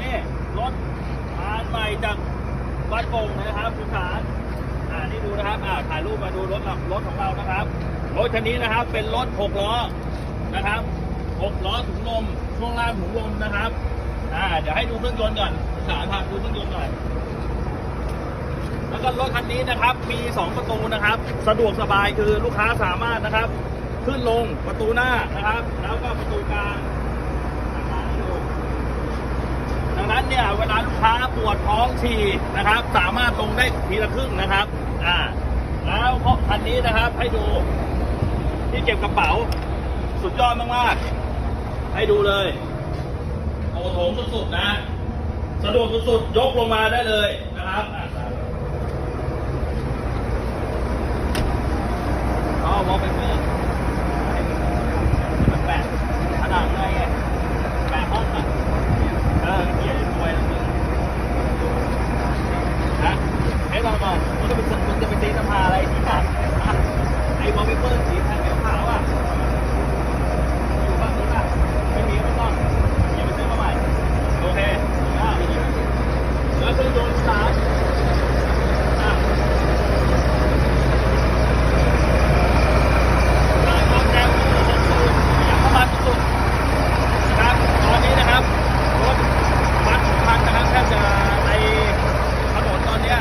นี่รถผ่านใหม่จากบ้านโป่งนะครับคุณสารอ่านี่ดูนะครับอ่าถ่ายรูปมาดูรถเรารถของเรานะครับรถคันนี้นะครับเป็นรถหกล้อนะครับหกล้อถุงลมช่วงล่างถุงลมนะครับอ่าเดี๋ยวให้ดูเครื่องยนต์ก่อนคุณสารพาดูเครื่องยนต์หน่อยแล้วก็รถคันนี้นะครับมี2ประตูนะครับ สะดวกสบายคือลูกค้าสามารถนะครับ ขึ้นลงประตูหน้านะครับ แล้วก็ประตูกลางดังนั้น เนี่ยเวลาลูกค้าปวดท้องฉี่นะครับ สามารถลงได้ทีละครึ่งนะครับอ่าแล้วเพราะคันนี้นะครับให้ดู ที่เก็บกระเป๋า สุดยอดมากๆ ให้ดูเลยโอ้โถงสุดๆนะสะดวกสุดๆยกลงมาได้เลยนะครับอะอ๋อวอลเปเปอร์มันแปะผนังไงไงแปะห้องอะ เออเกียร์รวยแล้วมึงนะให้เราบอกมึงจะไปสมึงจะไปตีสภาอะไรที่ไหนอะ ไอ้วอลเปเปอร์สีแทนขาวๆอะ อยู่บ้านนู้นอะ ไม่มีก็ไม่ต้องอย่าไปซื้อมาใหม่ โอเคอะแล้วเครื่องยนต์สตาร์ทอะ ความแรงของรถสูบอย่างประมาณสุดๆนะครับ ตอนนี้นะครับ รถบัสของพันนะครับแทบจะในถนนตอนเนี้ย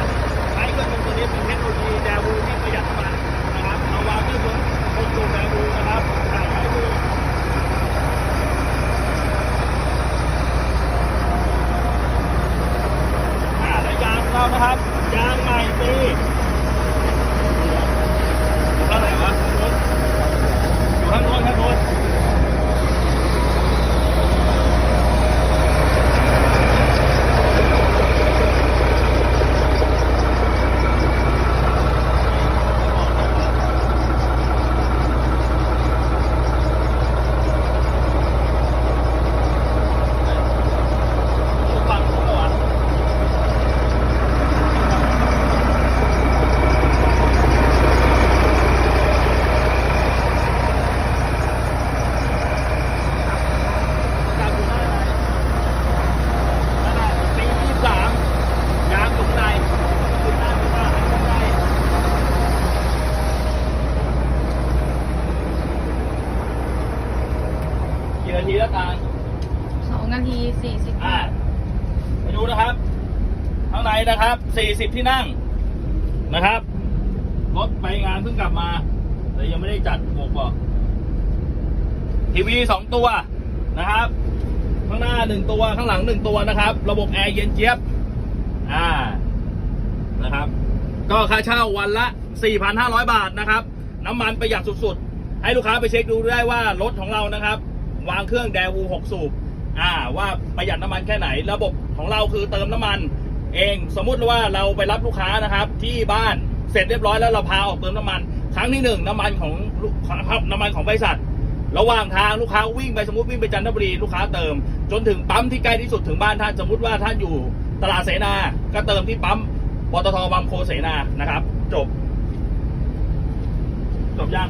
ใช้เครื่องยนต์ตัวนี้เป็นเทคโนโลยีแดวูที่ประหยัดน้ำมันนะครับเอาวางเครื่องยนต์คงดูแดวูนะครับถ่ายให้ดูอ่าและยางของเรานะครับ ยางใหม่ปีเท่าไหร่วะรถ อยู่ข้างโน้นข้างโน้นฟังเขาเหรอ จากอยู่ได้ไหนนั่นแหละปีที่สามยางอยู่ข้างในขึ้นได้ไม่ว่าข้างในกี่ นาทีแล้วตาลสองนาทีสี่สิบอ่าไปดูนะครับ ข้างในนะครับ40ที่นั่งนะครับ รถไปงานเพิ่งกลับมาแต่ยังไม่ได้จัดบวกบอกทีวีสองตัวนะครับ ข้างหน้าหนึ่งตัวข้างหลังหนึ่งตัวนะครับ ระบบแอร์เย็นเจี๊ยบ อ่านะครับ ก็ค่าเช่าวันละ 4,500 บาทนะครับ น้ำมันประหยัดสุดๆ ให้ลูกค้าไปเช็คดูได้ว่ารถของเรานะครับ วางเครื่องแดวู6สูบอ่าว่าประหยัดน้ำมันแค่ไหน ระบบของเราคือเติมน้ำมัน เองสมมุติว่าเราไปรับลูกค้านะครับ ที่บ้านเสร็จเรียบร้อยแล้วเราพาออกเติมน้ำมัน ครั้งที่หนึ่งน้ำมันของน้ำมันของบริษัทระหว่างทางลูกค้าวิ่งไปสมมติวิ่งไปจันทบุรีลูกค้าเติม จนถึงปั๊มที่ใกล้ที่สุดถึงบ้านท่านสมมติว่าท่านอยู่ตลาดเสนา ก็เติมที่ปั๊มปตทบางโพเสนานะครับ จบ จบยัง